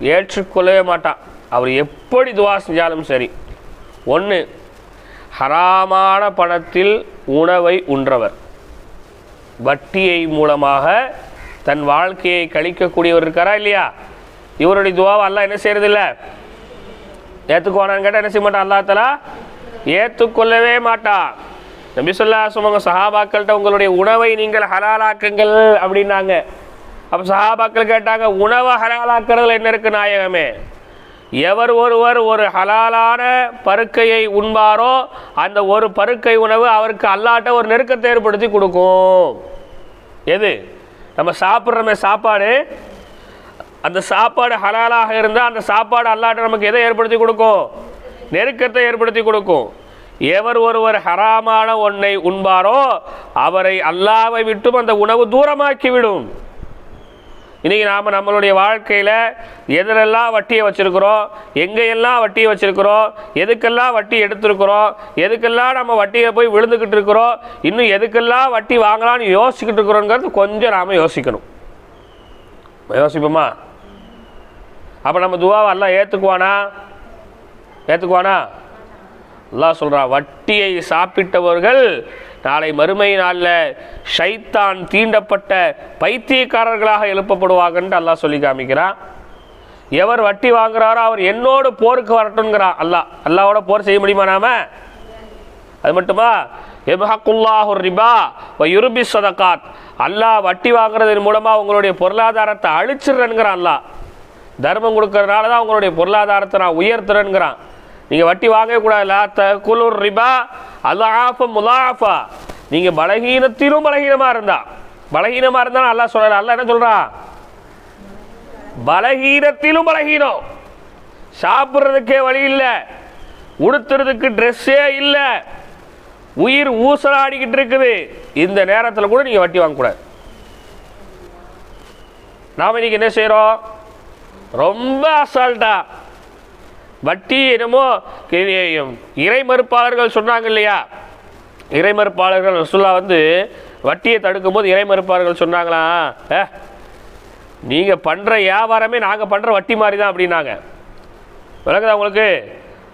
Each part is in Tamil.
ஏற்றுக்கொள்ளவே மாட்டான். அவர் எப்படி துவா செஞ்சாலும் சரி. ஒன்று ஹராமான பணத்தில் உணவை உன்றவர் வட்டியை மூலமாக தன் வாழ்க்கையை கழிக்கக்கூடியவர் இருக்காரா இல்லையா? இவருடைய துவாவை அல்லா என்ன செய்யறதில்ல? ஏற்றுக்குவானான்னு கேட்டால் என்ன செய்ய மாட்டான் அல்லா தலா ஏற்றுக்கொள்ளவே மாட்டான். நபி சொல்லா சுமங்க சஹாபாக்கள்கிட்ட உங்களுடைய உணவை நீங்கள் ஹலாலாக்குங்கள் அப்படின்னாங்க. அப்போ சஹாபாக்கள் கேட்டாங்க உணவை ஹலாலாக்குறதுல என்ன இருக்கு நாயகமே? எவர் ஒருவர் ஒரு ஹலாலான பருக்கையை உண்பாரோ அந்த ஒரு பருக்கை உணவு அவருக்கு அல்லாட்ட ஒரு நெருக்கத்தை ஏற்படுத்தி கொடுக்கும். எது? நம்ம சாப்பிட்றோமே சாப்பாடு. அந்த சாப்பாடு ஹலாலாக இருந்தால் அந்த சாப்பாடு அல்லாட்ட நமக்கு எதை ஏற்படுத்தி கொடுக்கும்? நெருக்கத்தை ஏற்படுத்தி கொடுக்கும். எவர் ஒருவர் ஹராமான ஒன்றை உண்பாரோ அவரை அல்லாவை விட்டும் அந்த உணவு தூரமாக்கிவிடும். இன்றைக்கி நாம் நம்மளுடைய வாழ்க்கையில் எதிலெல்லாம் வட்டியை வச்சுருக்கிறோம்? எங்கேயெல்லாம் வட்டியை வச்சுருக்கிறோம்? எதுக்கெல்லாம் வட்டி எடுத்துருக்குறோம்? எதுக்கெல்லாம் நம்ம வட்டியை போய் விழுந்துக்கிட்டு இருக்கிறோம்? இன்னும் எதுக்கெல்லாம் வட்டி வாங்கலாம்னு யோசிச்சுக்கிட்டு இருக்கிறோங்கிறது கொஞ்சம் நாம் யோசிக்கணும். யோசிப்போமா? அப்போ நம்ம துவாவை எல்லாம் ஏற்றுக்குவானா ஏற்றுக்குவானா அல்லா சொல்கிறான் வட்டியை சாப்பிட்டவர்கள் நாளை மறுமை நாளில் ஷைத்தான் தீண்டப்பட்ட பைத்தியக்காரர்களாக எழுப்பப்படுவாங்கன்ட்டு அல்லாஹ் சொல்லி காமிக்கிறான் எவர் வட்டி வாங்குறாரோ அவர் என்னோடு போருக்கு வரட்டும்ங்கிறான் அல்லாஹ். அல்லாவோட போர் செய்ய முடியுமா நாம? அது மட்டுமா? எபஹக்குல்லாஹு ரிபா வ யுருபி சதகாத் அல்லாஹ் வட்டி வாங்குறதன் மூலமாக உங்களுடைய பொருளாதாரத்தை அழிச்சிடுறேங்கிறான் அல்லாஹ். தர்மம் கொடுக்கறதுனால தான் உங்களுடைய பொருளாதாரத்தை நான் உயர்த்துறேங்கிறான் நீங்கள் வட்டி வாங்கவே கூடாது லா குலுர் ரிபா அல்லாஃப முலாஃபா நீங்கள் பலகீனத்திலும் பலகீனமாக இருந்தா. பலகீனமாக இருந்தால் நல்லா சொல்லலாம் அல்லாஹ் என்ன சொல்கிறான் பலகீனத்திலும் பலகீனம். சாப்பிட்றதுக்கே வழி இல்லை. உடுத்துறதுக்கு ட்ரெஸ்ஸே இல்லை. உயிர் ஊசலாடிக்கிட்டு இருக்குது. இந்த நேரத்தில் கூட நீங்கள் வட்டி வாங்கக்கூடாது நாம் இன்றைக்கி என்ன செய்கிறோம் ரொம்ப அசால்ட்டாக வட்டி என்னமோ இறை மறுப்பாளர்கள் சொன்னாங்க இல்லையா? இறை மறுப்பாளர்கள் ரசுல்லா வந்து வட்டியை தடுக்கும்போது இறை மறுப்பாளர்கள் சொன்னாங்களா? ஏ நீங்கள் பண்ணுற வியாபாரமே நாங்கள் பண்ணுற வட்டி மாதிரி தான் அப்படின்னாங்க. விளக்குதா உங்களுக்கு?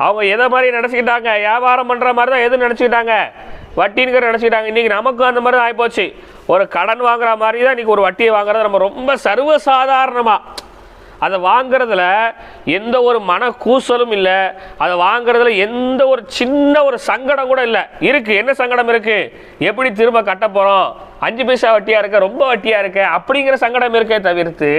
அவங்க எதை மாதிரி நினச்சிக்கிட்டாங்க? வியாபாரம் பண்ணுற மாதிரி தான் எது நினச்சிக்கிட்டாங்க? வட்டிங்கிற நினச்சிக்கிட்டாங்க. இன்றைக்கி நமக்கும் அந்த மாதிரி தான் ஆகிப்போச்சு ஒரு கடன் வாங்குற மாதிரி தான் இன்றைக்கி ஒரு வட்டியை வாங்குறது நம்ம ரொம்ப சர்வசாதாரணமாக அதை வாங்குறதுல எந்த ஒரு மன கூசலும் இல்லை. அதை வாங்குறதுல எந்த ஒரு சின்ன ஒரு சங்கடம் கூட இல்லை. இருக்குது என்ன சங்கடம் இருக்குது எப்படி திரும்ப கட்ட போகிறோம் அஞ்சு பைசா வட்டியாக இருக்க? ரொம்ப வட்டியாக இருக்க? அப்படிங்கிற சங்கடம் இருக்கே தவிர்த்து